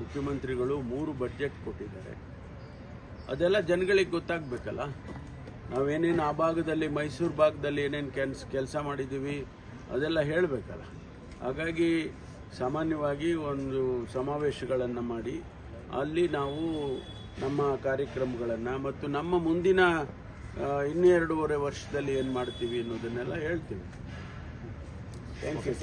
ಮುಖ್ಯಮಂತ್ರಿಗಳು ಮೂರು ಬಜೆಟ್ ಕೊಟ್ಟಿದ್ದಾರೆ. ಅದೆಲ್ಲ ಜನಗಳಿಗೆ ಗೊತ್ತಾಗಬೇಕಲ್ಲ? ನಾವೇನೇನು ಆ ಭಾಗದಲ್ಲಿ, ಮೈಸೂರು ಭಾಗದಲ್ಲಿ ಏನೇನು ಕೆಲ್ಸ, ಕೆಲಸ ಮಾಡಿದ್ದೀವಿ, ಅದೆಲ್ಲ ಹೇಳಬೇಕಲ್ಲ. ಹಾಗಾಗಿ ಸಾಮಾನ್ಯವಾಗಿ ಒಂದು ಸಮಾವೇಶಗಳನ್ನು ಮಾಡಿ, ಅಲ್ಲಿ ನಾವು ನಮ್ಮ ಕಾರ್ಯಕ್ರಮಗಳನ್ನು ಮತ್ತು ನಮ್ಮ ಮುಂದಿನ ಇನ್ನೆರಡೂವರೆ ವರ್ಷದಲ್ಲಿ ಏನು ಮಾಡ್ತೀವಿ ಅನ್ನೋದನ್ನೆಲ್ಲ ಹೇಳ್ತೀವಿ. ಥ್ಯಾಂಕ್ ಯು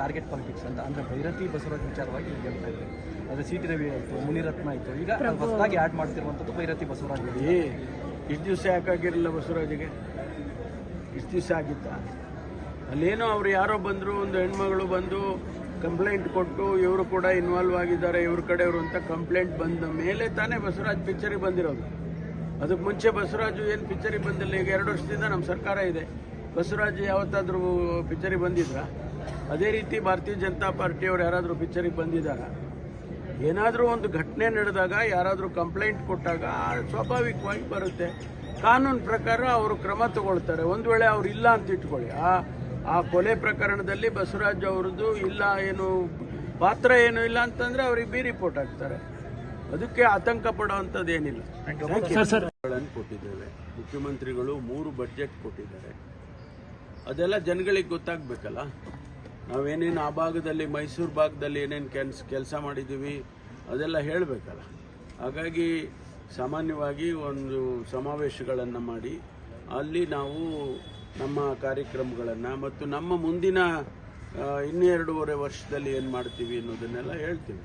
ಟಾರ್ಗೆಟ್ ಪಾಲಿಟಿಕ್ಸ್ ಅಂತ. ಅಂದ್ರೆ ಭೈರತಿ ಬಸವರಾಜ್ ವಿಚಾರವಾಗಿ ಹೇಳ್ತಾ ಇದ್ದಾರೆ. ಅದೇ ಸಿ ಟಿ ರವಿ ಆಯಿತು ಮುನಿರತ್ನ ಆಯಿತು. ಈಗ ಹೊಸದಾಗಿ ಆ್ಯಡ್ ಮಾಡ್ತಿರುವಂಥದ್ದು ಭೈರತಿ ಬಸವರಾಜ್ ಏ ಇಷ್ಟು ದಿವಸ ಯಾಕಾಗಿರಲಿಲ್ಲ ಬಸವರಾಜಿಗೆ? ಇಷ್ಟು ದಿವಸ ಆಗಿತ್ತ? ಅಲ್ಲೇನೋ ಅವ್ರು ಯಾರೋ ಬಂದರು ಒಂದು ಹೆಣ್ಮಗಳು ಬಂದು ಕಂಪ್ಲೇಂಟ್ ಕೊಟ್ಟು ಇವರು ಕೂಡ ಇನ್ವಾಲ್ವ್ ಆಗಿದ್ದಾರೆ ಇವ್ರ ಕಡೆಯವರು ಅಂತ ಕಂಪ್ಲೇಂಟ್ ಬಂದ ಮೇಲೆ ತಾನೇ ಬಸವರಾಜ್ ಪಿಕ್ಚರಿಗೆ ಬಂದಿರೋದು. ಅದಕ್ಕೆ ಮುಂಚೆ ಬಸವರಾಜು ಏನು ಪಿಕ್ಚರಿಗೆ ಬಂದಿಲ್ಲ? ಈಗ ಎರಡು ವರ್ಷದಿಂದ ನಮ್ಮ ಸರ್ಕಾರ ಇದೆ. ಬಸವರಾಜ್ ಯಾವತ್ತಾದರೂ ಪಿಕ್ಚರಿಗೆ ಬಂದಿದ್ರಾ? ಅದೇ ರೀತಿ ಭಾರತೀಯ ಜನತಾ ಪಾರ್ಟಿಯವರು ಯಾರಾದರೂ ಪಿಕ್ಚರಿಗೆ ಬಂದಿದ್ದಾರೆ? ಏನಾದರೂ ಒಂದು ಘಟನೆ ನಡೆದಾಗ ಯಾರಾದರೂ ಕಂಪ್ಲೇಂಟ್ ಕೊಟ್ಟಾಗ ಸ್ವಾಭಾವಿಕವಾಗಿ ಬರುತ್ತೆ. ಕಾನೂನು ಪ್ರಕಾರ ಅವರು ಕ್ರಮ ತಗೊಳ್ತಾರೆ. ಒಂದು ವೇಳೆ ಅವ್ರು ಇಲ್ಲ ಅಂತ ಇಟ್ಕೊಳ್ಳಿ. ಆ ಆ ಕೊಲೆ ಪ್ರಕರಣದಲ್ಲಿ ಬಸವರಾಜ್ ಅವ್ರದ್ದು ಇಲ್ಲ ಏನು ಪಾತ್ರ ಏನು ಇಲ್ಲ ಅಂತಂದರೆ ಅವ್ರಿಗೆ ಬಿ ರಿಪೋರ್ಟ್ ಹಾಕ್ತಾರೆ. ಅದಕ್ಕೆ ಆತಂಕ ಪಡುವಂಥದ್ದು ಏನಿಲ್ಲ. ಕೊಟ್ಟಿದ್ದೇವೆ. ಮುಖ್ಯಮಂತ್ರಿಗಳು ಮೂರು ಬಜೆಟ್ ಕೊಟ್ಟಿದ್ದಾರೆ. ಅದೆಲ್ಲ ಜನಗಳಿಗೆ ಗೊತ್ತಾಗಬೇಕಲ್ಲ? ನಾವೇನೇನು ಆ ಭಾಗದಲ್ಲಿ, ಮೈಸೂರು ಭಾಗದಲ್ಲಿ ಏನೇನು ಕೆಲ್ಸ, ಕೆಲಸ ಮಾಡಿದ್ದೀವಿ ಅದೆಲ್ಲ ಹೇಳಬೇಕಲ್ಲ. ಹಾಗಾಗಿ ಸಾಮಾನ್ಯವಾಗಿ ಒಂದು ಸಮಾವೇಶಗಳನ್ನು ಮಾಡಿ, ಅಲ್ಲಿ ನಾವು ನಮ್ಮ ಕಾರ್ಯಕ್ರಮಗಳನ್ನು ಮತ್ತು ನಮ್ಮ ಮುಂದಿನ ಇನ್ನೆರಡೂವರೆ ವರ್ಷದಲ್ಲಿ ಏನು ಮಾಡ್ತೀವಿ ಅನ್ನೋದನ್ನೆಲ್ಲ ಹೇಳ್ತೀವಿ.